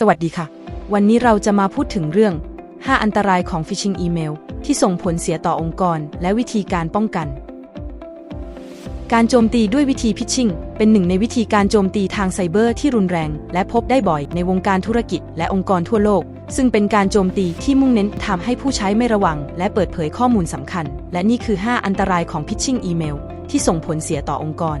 สวัสดีค่ะ วันนี้เราจะมาพูดถึงเรื่อง 5 อันตรายของฟิชชิงอีเมล ที่ส่งผลเสียต่อองค์กร และวิธีการป้องกัน การโจมตีด้วยวิธีพิชชิงเป็นหนึ่งในวิธีการโจมตีทางไซเบอร์ที่รุนแรง และพบได้บ่อยในวงการธุรกิจและองค์กรทั่วโลก ซึ่งเป็นการโจมตีที่มุ่งเน้นทำให้ผู้ใช้ไม่ระวัง และเปิดเผยข้อมูลสำคัญ และนี่คือ 5 อันตรายของพิชชิงอีเมลที่ส่งผลเสียต่อองค์กร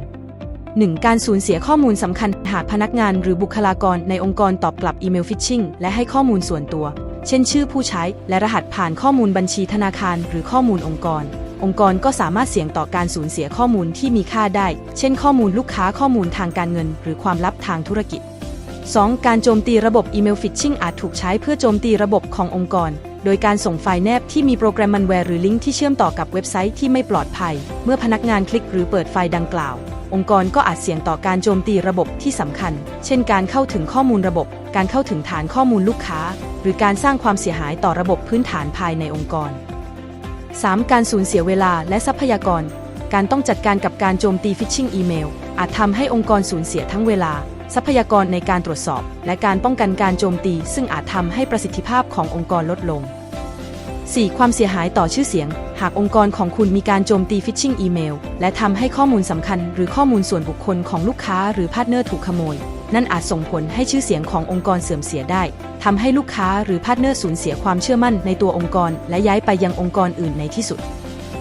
1. การสูญเสียข้อมูลสำคัญ หากพนักงานหรือบุคลากรในองค์กรตอบกลับอีเมลฟิชชิงและให้ข้อมูลส่วนตัว เช่นชื่อผู้ใช้และรหัสผ่านข้อมูลบัญชีธนาคารหรือข้อมูลองค์กร องค์กรก็สามารถเสี่ยงต่อการสูญเสียข้อมูลที่มีค่าได้ เช่น ข้อมูลลูกค้าข้อมูลทางการเงิน หรือความลับทางธุรกิจ 2. การโจมตีระบบอีเมลฟิชชิงอาจถูกใช้เพื่อโจมตีระบบขององค์กร โดยการส่งไฟล์แนบที่มีโปรแกรมมันแวร์หรือลิงก์ที่เชื่อมต่อกับเว็บไซต์ที่ไม่ปลอดภัย เมื่อพนักงานคลิกหรือเปิดไฟล์ดังกล่าว องค์กรก็อาจเสี่ยงต่อการโจมตีระบบที่สำคัญ เช่นการเข้าถึงข้อมูลระบบ การเข้าถึงฐานข้อมูลลูกค้า หรือการสร้างความเสียหายต่อระบบพื้นฐานภายในองค์กร 3. การสูญเสียเวลาและทรัพยากร การต้องจัดการกับการโจมตีฟิชชิงอีเมล อาจทำให้องค์กรสูญเสียทั้งเวลา ทรัพยากรในการตรวจสอบ และการป้องกันการโจมตี ซึ่งอาจทำให้ประสิทธิภาพขององค์กรลดลง 4. ความเสียหายต่อชื่อเสียง หากองค์กรของคุณมีการโจมตีฟิชชิงอีเมล และทำให้ข้อมูลสำคัญ หรือข้อมูลส่วนบุคคลของลูกค้าหรือพาร์ทเนอร์ถูกขโมย นั่นอาจส่งผลให้ชื่อเสียงขององค์กรเสื่อมเสียได้ทำให้ลูกค้าหรือพาร์ทเนอร์สูญเสียความเชื่อมั่นในตัวองค์กร และย้ายไปยังองค์กรอื่นในที่สุด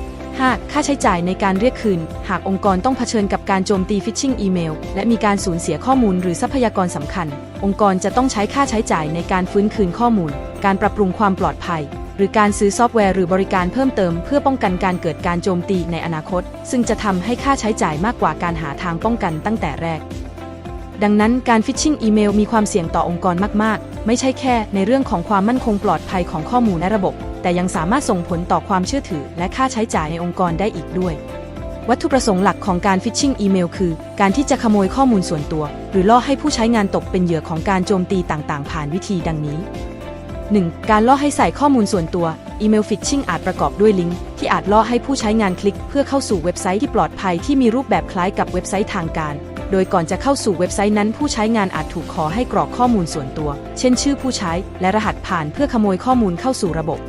5. ค่าใช้จ่ายในการเรียกคืน หากองค์กรต้องเผชิญกับการโจมตีฟิชชิงอีเมล และมีการสูญเสียข้อมูลหรือทรัพยากรสำคัญ องค์กรจะต้องใช้ค่าใช้จ่ายในการฟื้นคืนข้อมูล การปรับปรุงความปลอดภัย หรือการซื้อซอฟต์แวร์หรือบริการเพิ่มเติมเพื่อป้องกันการเกิดการโจมตีในอนาคต ซึ่งจะทำให้ค่าใช้จ่ายมากกว่าการหาทางป้องกันตั้งแต่แรก ดังนั้นการฟิชชิงอีเมลมีความเสี่ยงต่อองค์กรมาก ๆ ไม่ใช่แค่ในเรื่องของความมั่นคงปลอดภัยของข้อมูลและระบบ แต่ยังสามารถส่งผลต่อความเชื่อถือ และค่าใช้จ่ายในองค์กรได้อีกด้วยวัตถุประสงค์หลักของการฟิชชิงอีเมลคือ การที่จะขโมยข้อมูลส่วนตัว หรือล่อให้ผู้ใช้งานตกเป็นเหยื่อของการโจมตีต่างๆ ผ่านวิธีดังนี้ 1. การล่อให้ใส่ข้อมูลส่วนตัว อีเมลฟิชชิงอาจประกอบด้วยลิงก์ที่อาจล่อให้ผู้ใช้งานคลิก เพื่อเข้าสู่เว็บไซต์ที่ปลอดภัยที่มีรูปแบบคล้ายกับเว็บไซต์ทางการ โดยก่อนจะเข้าสู่เว็บไซต์นั้น ผู้ใช้งานอาจถูกขอให้กรอกข้อมูลส่วนตัว เช่นชื่อผู้ใช้และรหัสผ่านเพื่อขโมยข้อมูลเข้าสู่ระบบ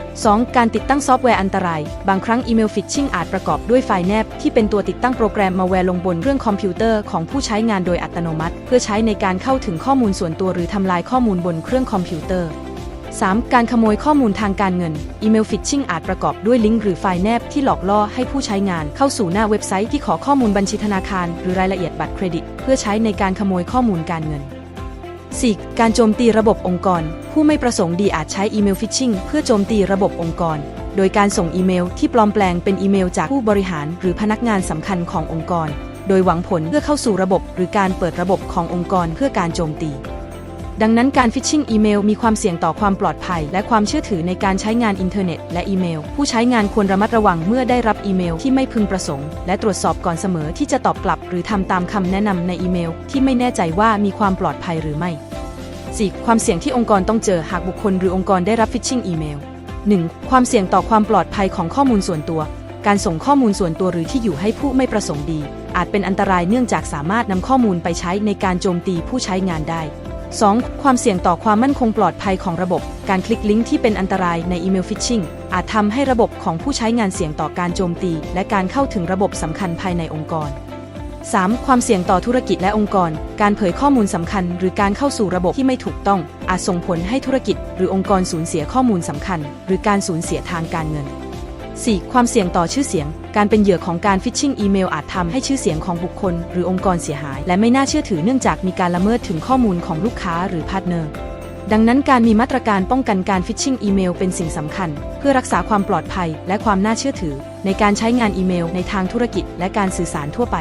2. การติดตั้งซอฟต์แวร์อันตราย บางครั้งอีเมลฟิชชิงอาจประกอบด้วยไฟล์แนบ ที่เป็นตัวติดตั้งโปรแกรมมาแวร์ลงบนเครื่องคอมพิวเตอร์ของผู้ใช้งานโดยอัตโนมัติ เพื่อใช้ในการเข้าถึงข้อมูลส่วนตัวหรือทำลายข้อมูลบนเครื่องคอมพิวเตอร์ 3. การขโมยข้อมูลทางการเงิน อีเมลฟิชชิงอาจประกอบด้วยลิงก์หรือไฟล์แนบที่หลอกล่อให้ผู้ใช้งานเข้าสู่หน้าเว็บไซต์ที่ขอข้อมูลบัญชีธนาคาร หรือรายละเอียดบัตรเครดิต เพื่อใช้ในการขโมยข้อมูลการเงิน 4. การโจมตีระบบองค์กร ผู้ไม่ประสงค์ดีอาจใช้อีเมลฟิชชิงเพื่อโจมตีระบบองค์กร โดยการส่งอีเมลที่ปลอมแปลงเป็นอีเมลจากผู้บริหาร หรือพนักงานสำคัญขององค์กร โดยหวังผลเพื่อเข้าสู่ระบบ หรือการเปิดระบบขององค์กรเพื่อการโจมตี ดังนั้นการฟิชชิงอีเมลมีความเสี่ยงต่อความปลอดภัย และความเชื่อถือในการใช้งานอินเทอร์เน็ตและอีเมล ผู้ใช้งานควรระมัดระวังเมื่อได้รับอีเมลที่ไม่พึงประสงค์ และตรวจสอบก่อนเสมอที่จะตอบกลับ หรือทำตามคำแนะนำในอีเมล ที่ไม่แน่ใจว่ามีความปลอดภัยหรือไม่ 4. ความเสี่ยงที่องค์กรต้องเจอหากบุคคลหรือองค์กรได้รับฟิชชิงอีเมล 1. ความเสี่ยงต่อความปลอดภัยของข้อมูลส่วนตัว การส่งข้อมูลส่วนตัวหรือที่อยู่ให้ผู้ไม่ประสงค์ดี อาจเป็นอันตรายเนื่องจากสามารถนำข้อมูลไปใช้ในการโจมตีผู้ใช้งานได้ 2. ความเสี่ยงต่อความมั่นคงปลอดภัยของระบบ การคลิกลิงก์ที่เป็นอันตรายในอีเมลฟิชชิงอาจทำให้ระบบของผู้ใช้งานเสี่ยงต่อการโจมตี และการเข้าถึงระบบสำคัญภายในองค์กร 3. ความเสี่ยงต่อธุรกิจและองค์กร การเผยข้อมูลสำคัญ หรือการเข้าสู่ระบบที่ไม่ถูกต้อง อาจส่งผลให้ธุรกิจ หรือองค์กรสูญเสียข้อมูลสำคัญ หรือการสูญเสียทางการเงิน 4. ความเสี่ยงต่อชื่อเสียง การเป็นเหยื่อของการฟิชชิงอีเมลอาจทำให้ชื่อเสียงของบุคคล หรือองค์กรเสียหาย และไม่น่าเชื่อถือเนื่องจากมีการละเมิดถึงข้อมูลของลูกค้าหรือพาร์ทเนอร์ ดังนั้นการมีมาตรการป้องกันการฟิชชิงอีเมลเป็นสิ่งสำคัญ เพื่อรักษาความปลอดภัยและความน่าเชื่อถือ ในการใช้งานอีเมลในทางธุรกิจ และการสื่อสารทั่วไป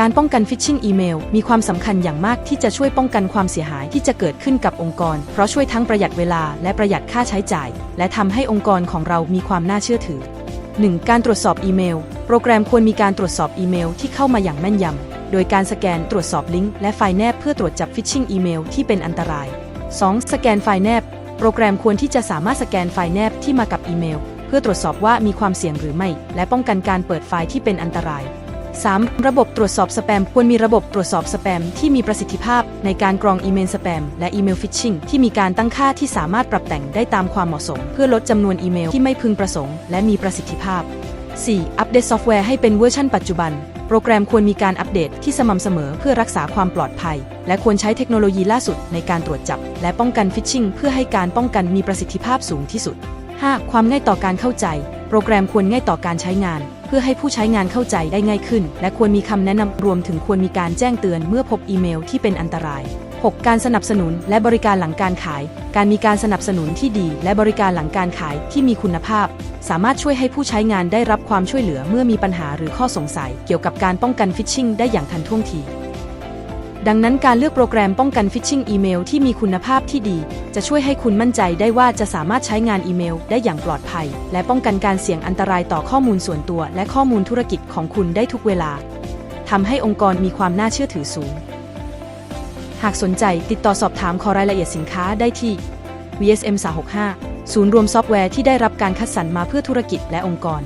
การป้องกันฟิชชิงอีเมลมีความสำคัญอย่างมากที่จะช่วยป้องกันความเสียหายที่จะเกิดขึ้นกับองค์กร เพราะช่วยทั้งประหยัดเวลาและประหยัดค่าใช้จ่าย และทำให้องค์กรของเรามีความน่าเชื่อถือ 1. การตรวจสอบอีเมล โปรแกรมควรมีการตรวจสอบอีเมลที่เข้ามาอย่างแม่นยำ โดยการสแกนตรวจสอบลิงก์และไฟล์แนบเพื่อตรวจจับฟิชชิงอีเมลที่เป็นอันตราย 2. สแกนไฟล์แนบ โปรแกรมควรที่จะสามารถสแกนไฟล์แนบที่มากับอีเมล เพื่อตรวจสอบว่ามีความเสี่ยงหรือไม่ และป้องกันการเปิดไฟล์ที่เป็นอันตราย 3. ระบบตรวจสอบสแปม ควรมีระบบตรวจสอบสแปมที่มีประสิทธิภาพในการกรองอีเมลสแปม และอีเมลฟิชชิงที่มีการตั้งค่าที่สามารถปรับแต่งได้ตามความเหมาะสม เพื่อลดจำนวนอีเมลที่ไม่พึงประสงค์ และมีประสิทธิภาพ 4. อัปเดตซอฟต์แวร์ให้เป็นเวอร์ชันปัจจุบัน โปรแกรมควรมีการอัปเดตที่สม่ำเสมอเพื่อรักษาความปลอดภัย และควรใช้เทคโนโลยีล่าสุดในการตรวจจับ และป้องกันฟิชชิงเพื่อให้การป้องกันมีประสิทธิภาพสูงที่สุด 5. ความง่ายต่อการเข้าใจ โปรแกรมควรง่ายต่อการใช้งาน เพื่อให้ผู้ใช้งานเข้าใจได้ง่ายขึ้น และควรมีคำแนะนำรวมถึงควรมีการแจ้งเตือนเมื่อพบอีเมลที่เป็นอันตราย 6. การสนับสนุนและบริการหลังการขาย การมีการสนับสนุนที่ดี และบริการหลังการขายที่มีคุณภาพ สามารถช่วยให้ผู้ใช้งานได้รับความช่วยเหลือเมื่อมีปัญหาหรือข้อสงสัย เกี่ยวกับการป้องกันฟิชชิงได้อย่างทันท่วงที ดังนั้นการเลือกโปรแกรมป้องกันฟิชชิงอีเมลที่มีคุณภาพที่ดี จะช่วยให้คุณมั่นใจได้ว่าจะสามารถใช้งานอีเมลได้อย่างปลอดภัย และป้องกันการเสี่ยงอันตรายต่อข้อมูลส่วนตัว และข้อมูลธุรกิจของคุณได้ทุกเวลาทำให้องค์กรมีความน่าเชื่อถือสูง หากสนใจติดต่อสอบถามขอรายละเอียดสินค้าได้ที่ VSM 365ศูนย์รวมซอฟต์แวร์ที่ได้รับการคัดสรรมาเพื่อธุรกิจและองค์กร